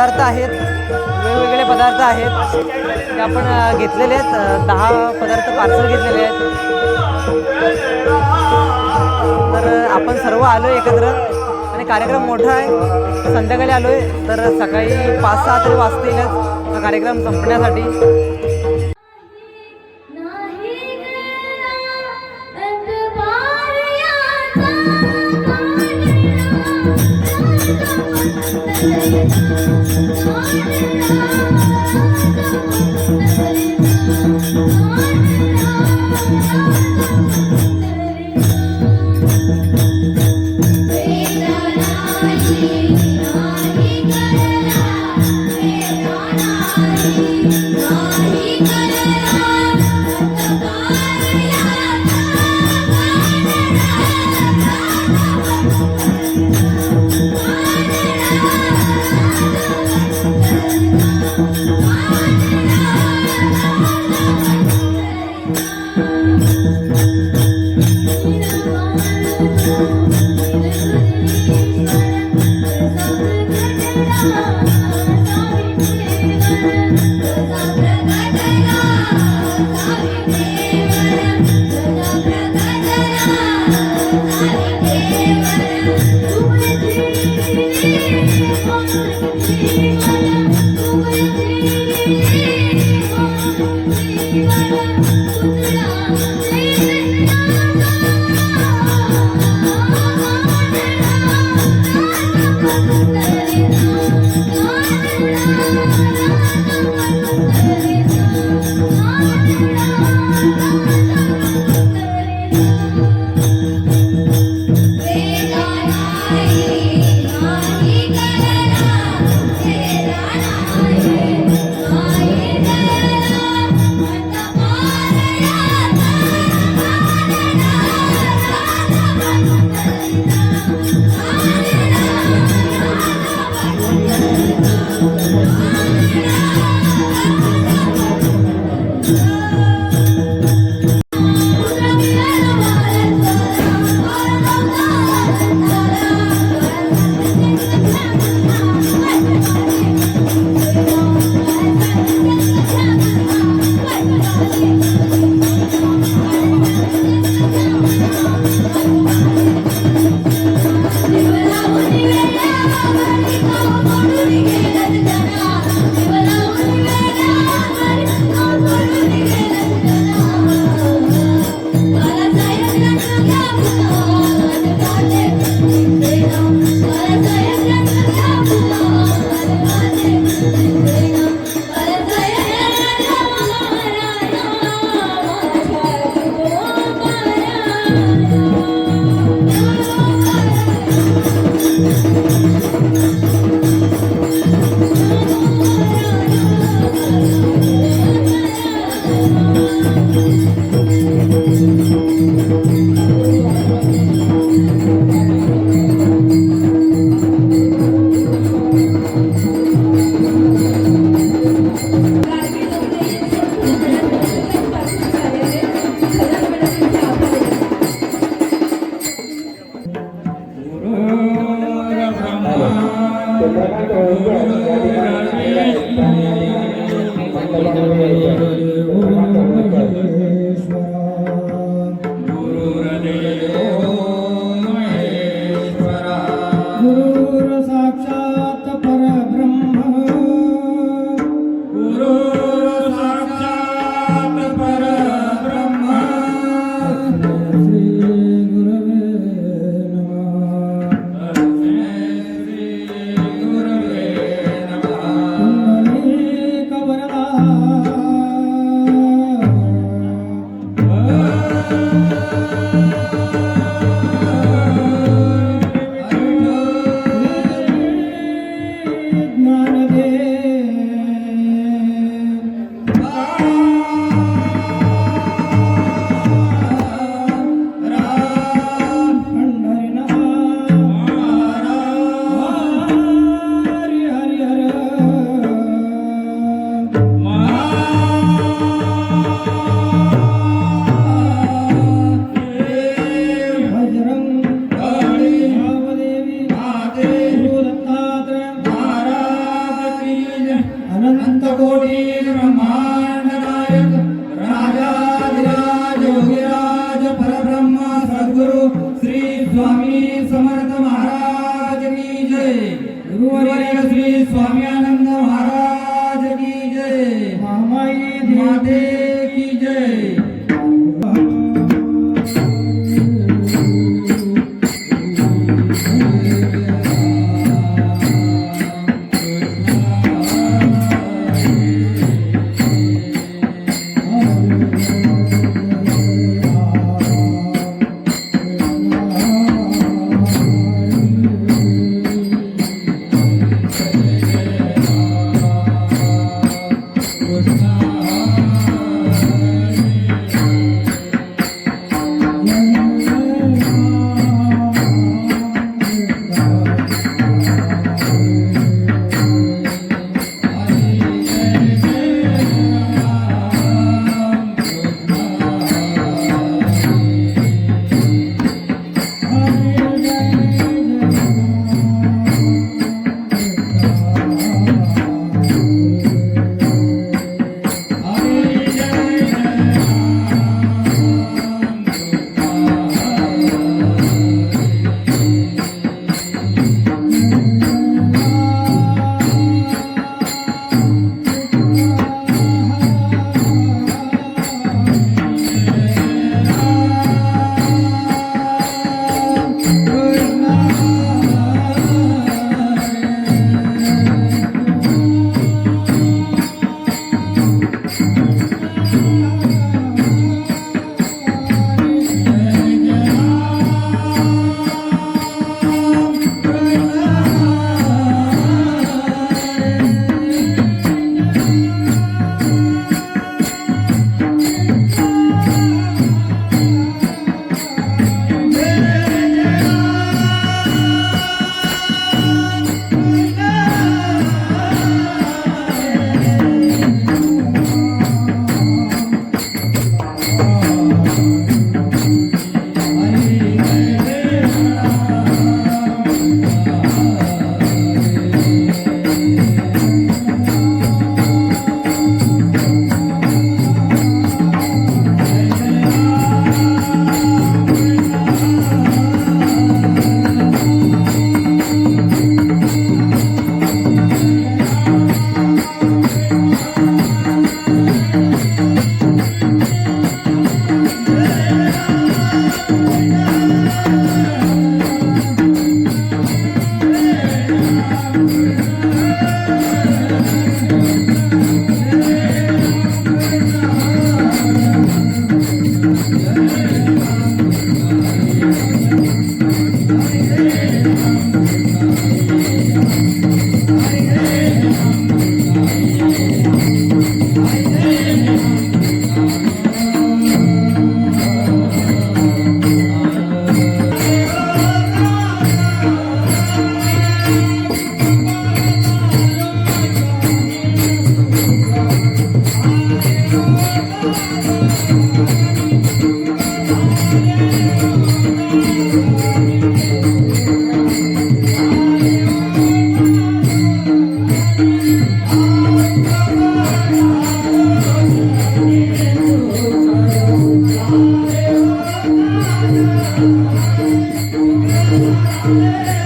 पदार्थ आहेत वेगवेगळे पदार्थ आहेत. ते आपण घेतलेले आहेत. दहा पदार्थ पार्सल घेतलेले आहेत. तर आपण सर्व आलो एकत्र. आणि कार्यक्रम मोठा आहे. संध्याकाळी आलो आहे तर सकाळी पाच सहा तरी वाजतीलच हा कार्यक्रम संपण्यासाठी. Thank you. Thank you. Thank you.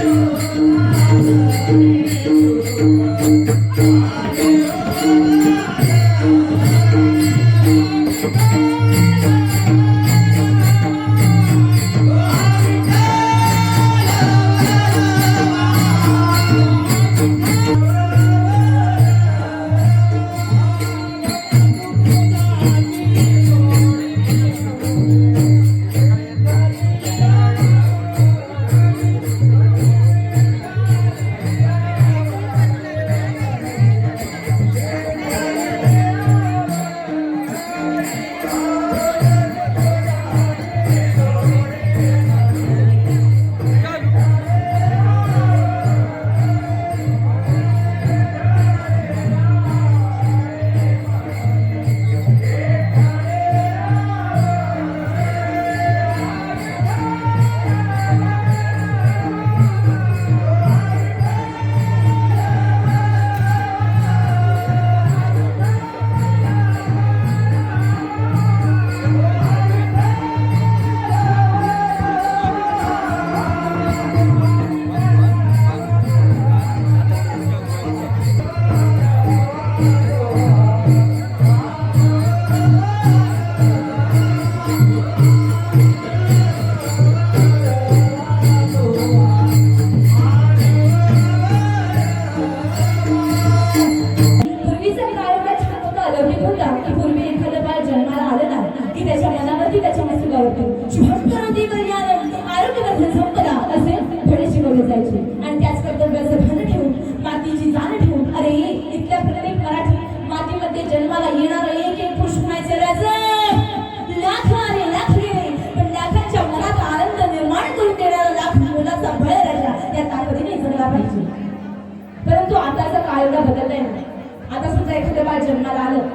एवढा बदलला आहे ना? आता समजा एखादं बाळ जन्माला आलं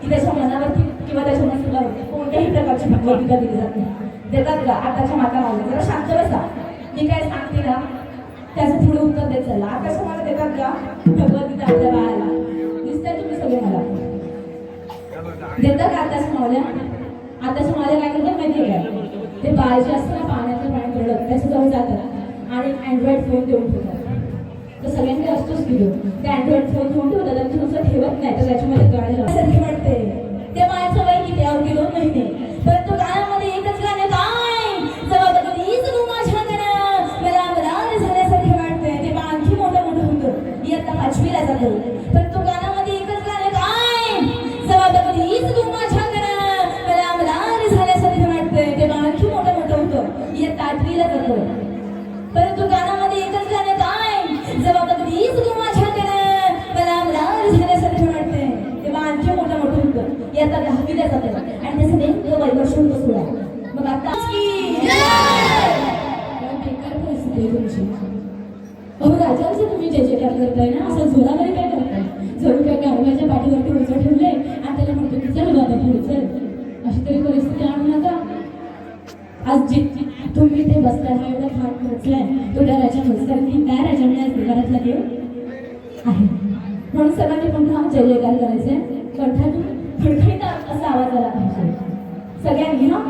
की त्याच्या मनावरती किंवा त्याच्या मनावरती कोणत्याही प्रकारची भगवद्गीता दिली जाते देतात का? आताच्या माता मावल्या जरा शांत बसा. मी काय सांगते ना त्याचं पुढे उत्तर देत चालला आताच्या मला देतात का? भगवद्गीता आपल्या बाळाला. दिसतंय तुम्ही सगळे मला. देतात का आताच्या मावल्या आताच्या मावल्या काय करतात माहिती आहे ते बाळ जे असतं ना पाण्यातलं पाणी रडत त्याच्याजवळ जातात आणि अँड्रॉइड फोन देऊन ठेवतात. तर सगळ्यांकडे असतोच की ते अँड्रॉइड फोन घेऊन ठेवतात आणि तो नुसतं ठेवत नाही तर त्याच्यामध्ये तुम्ही ते बसताय हा एवढा थाट पोचलाय तो त्या राजा मस्करती त्या राजाने आज देवारातला देव आहे. म्हणून सर्वांनी पुन्हा जय जयकार करायचे कंठातून खडखडीत असा आवाज आला पाहिजे. सगळ्यांनी हा.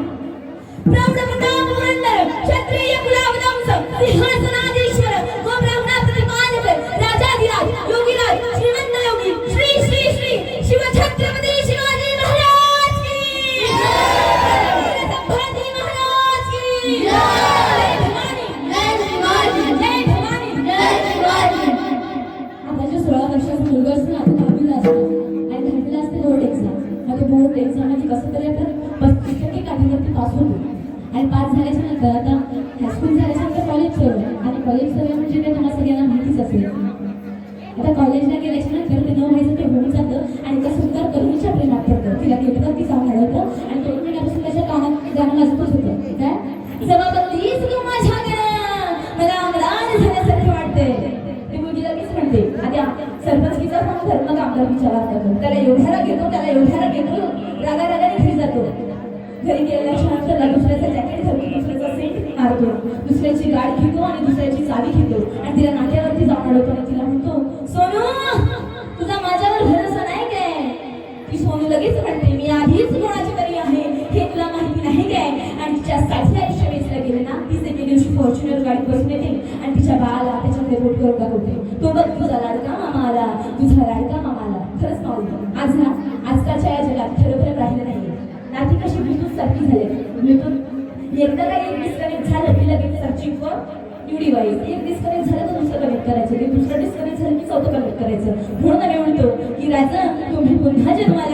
प्रौढ प्रताप पुरंदर क्षत्रिय कुलावतंस सिंहासना पास आता हायस्कूल झाल्याच्यानंतर कॉलेज सुरू आणि कॉलेज सुरू म्हणजे काय तुम्हाला सगळ्यांना माहितीच असेल. आता कॉलेजला गेल्याच्यानंतर ते न व्हायचं ते होऊन जातं आणि त्या सुंदर तरुणीच्या प्रेमात पडतं. तिला भेटतात ती जाऊन अडवतं आणि दोन महिन्यापासून त्याच्या कानात गाणं वाजतच होतं. काय? जबाबदारीच तू माझ्याकडे मला आमदार झाल्यासारखे वाटते ती मुलगी लगेच म्हणते आधी सरपंचकीचा पण धर्म कामगार वाद करतो त्याला एवढ्याला घेतो त्याला एवढ्याला लगेच सर्चिंग फॉर न्यू डिवाइस एक डिस्कनेक्ट झालं तर दुसरं कनेक्ट करायचं. दुसरं डिस्कनेक्ट झालं की चौथं कनेक्ट करायचं. म्हणून आम्ही म्हणतो की राजा तुम्ही पुन्हा जन्माला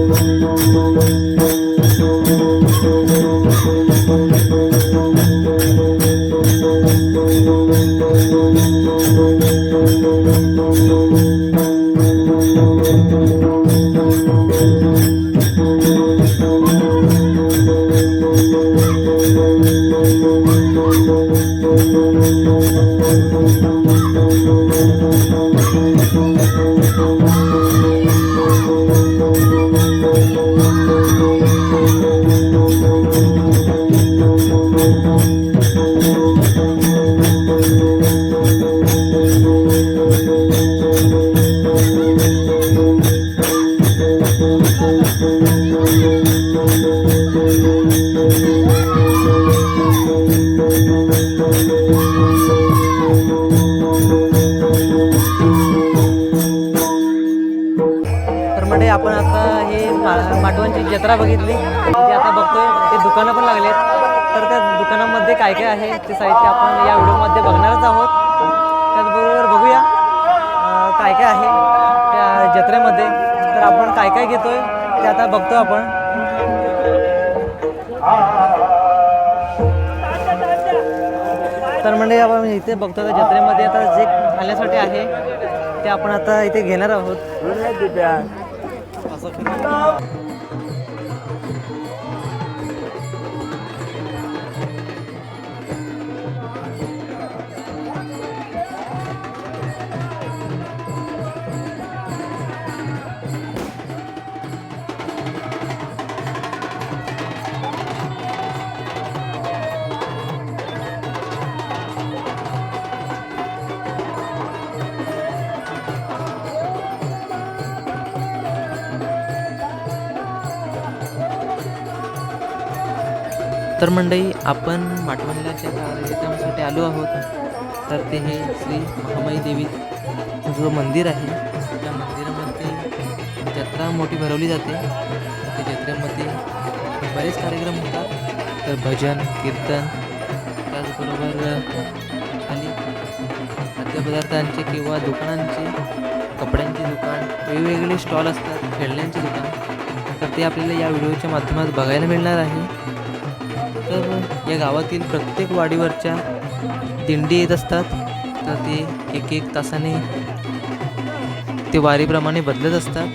तर म्हणजे आपण आता हे माटवांची जत्रा बघितली. जे आता बघतोय ते दुकानं पण लागलेत. तर त्या दुकानामध्ये काय काय आहे ते साहित्य आपण या व्हिडिओमध्ये बघणारच आहोत. त्याचबरोबर बघूया काय काय आहे त्या जत्रेमध्ये. तर आपण काय काय घेतोय ते आता बघतो आपण. तर म्हणजे आपण इथे बघतो त्या जत्रेमध्ये आता जे खाण्यासाठी आहे ते आपण आता इथे घेणार आहोत. Hazır. तर मंडळी आपण माटवंडल्याच्या कार्यक्रमासाठी आलो आहोत. तर ते हे श्री महामाई देवी जो मंदिर आहे त्या मंदिरामध्ये जत्रा मोठी भरवली जाते. त्या जत्रेमध्ये बरेच कार्यक्रम होतात. तर भजन कीर्तन त्याचबरोबर खाली खाद्यपदार्थांचे किंवा दुकानांचे कपड्यांचे दुकान वेगवेगळे स्टॉल असतात खेळण्यांचे दुकान. तर ते आपल्याला या व्हिडिओच्या माध्यमात बघायला मिळणार आहे. तर या गावातील प्रत्येक वाडीवरच्या दिंडी येत असतात. तर ते एक एक तासाने ते वारीप्रमाणे बदलत असतात.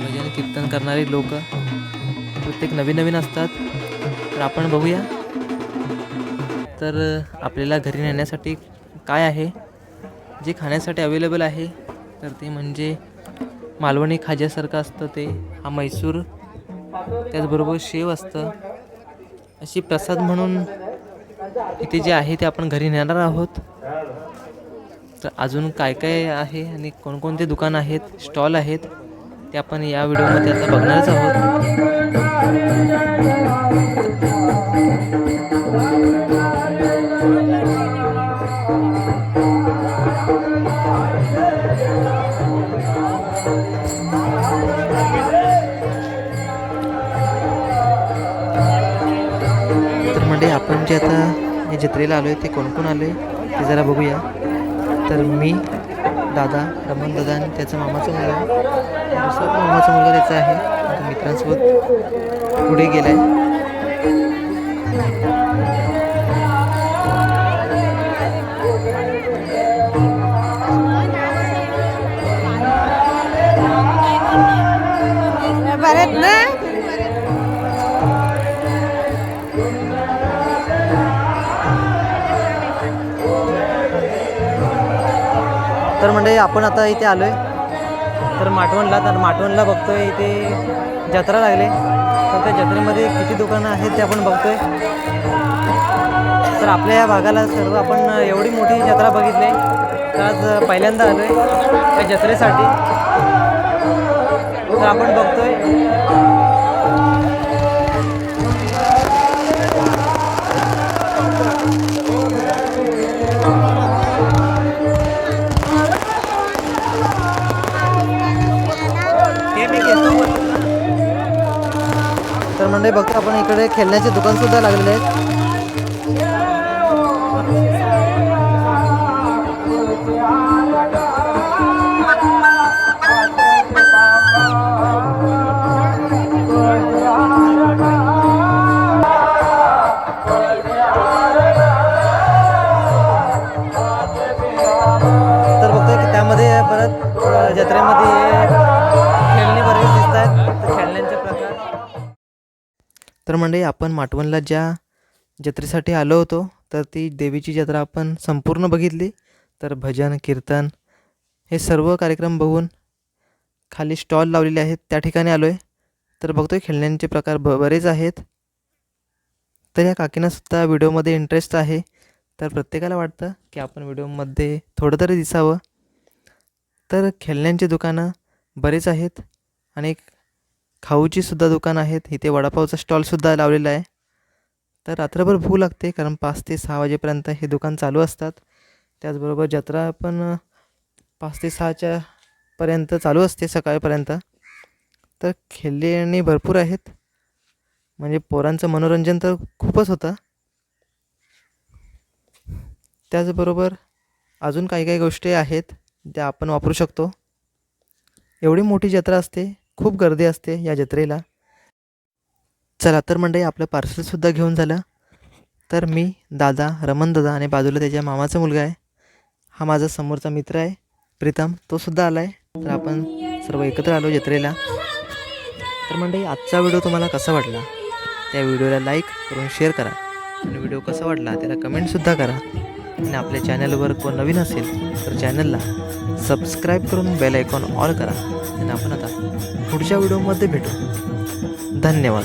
भजन कीर्तन करणारे लोक प्रत्येक नवीन नवीन असतात. तर आपण बघूया. तर आपल्याला घरी नेण्यासाठी काय आहे? जे खाण्यासाठी अवेलेबल आहे तर ते म्हणजे मालवणी खाज्यासारखं असतं ते. हा मैसूर त्याचबरोबर शेव असतं. अशी प्रसाद म्हणून इथे जे आहे ते आपण घरी नेणार आहोत. तर अजून काय काय आहे आणि कोणकोणते दुकान आहेत स्टॉल आहेत ते आपण या व्हिडिओमध्ये आता बघणारच आहोत. म्हणजे आता या जत्रेला आलो आहे ते कोण कोण आलो आहे ते जरा बघूया. तर मी दादा रमण दादा आणि त्याचा मामाचा मुलगा. दुसरा पण मामाचा मुलगा त्याचा आहे. आता मित्रांसोबत पुढे गेला आहे तर आपण आता इथे आलो आहे तर माटवणला तर माटवणला आहे इथे जत्रा लागले. तर त्या जत्रेमध्ये किती दुकानं आहेत ते आपण बघतोय. तर आपल्या या भागाला सर्व आपण एवढी मोठी जत्रा बघितली. तर आज पहिल्यांदा आलो आहे त्या जत्रेसाठी. तर आपण बघतो आहे बघतो आपण इकडे खेळण्याचे दुकान सुद्धा लागलेले आहेत. तर म्हणजे आपण माटवणला ज्या जत्रेसाठी आलो होतो तर ती देवीची जत्रा आपण संपूर्ण बघितली. तर भजन कीर्तन हे सर्व कार्यक्रम बघून खाली स्टॉल लावलेले आहेत त्या ठिकाणी आलो आहे तर बघतो आहे खेळण्यांचे प्रकार ब बरेच आहेत. तर या काकींनासुद्धा व्हिडिओमध्ये इंटरेस्ट आहे. तर प्रत्येकाला वाटतं की आपण व्हिडिओमध्ये थोडं तरी दिसावं. तर खेळण्यांची दुकानं बरेच आहेत. आणि खाऊची सुद्धा दुकान आहेत. इथे वडापावचा स्टॉलसुद्धा लावलेला आहे. तर रात्रभर भूक लागते कारण पाच ते सहा वाजेपर्यंत हे दुकान चालू असतात. त्याचबरोबर जत्रा पण पाच ते सहाच्या पर्यंत चालू असते सकाळपर्यंत. तर खेळणी भरपूर आहेत. म्हणजे पोरांचं मनोरंजन तर खूपच होतं. त्याचबरोबर अजून काही काही गोष्टी आहेत त्या आपण वापरू शकतो. एवढी मोठी जत्रा असते खूप गर्दी असते या जत्रेला. चला तर मंडळी आपलं पार्सलसुद्धा घेऊन झालं. तर मी दादा रमन दादा आणि बाजूला त्याच्या मामाचा मुलगा आहे. हा माझा समोरचा मित्र आहे. प्रीतम तो सुद्धा आला आहे तर आपण सर्व एकत्र आलो जत्रेला. तर मंडळी आजचा व्हिडिओ तुम्हाला कसा वाटला? त्या व्हिडिओला लाईक करून शेअर करा. आणि व्हिडिओ कसा वाटला त्याला कमेंटसुद्धा करा. आणि आपल्या चॅनलवर कोण नवीन असेल तर चॅनलला सबस्क्राईब करून बेल आयकॉन ऑल करा. आणि आपण आता पुढच्या व्हिडिओमध्ये भेटू. धन्यवाद.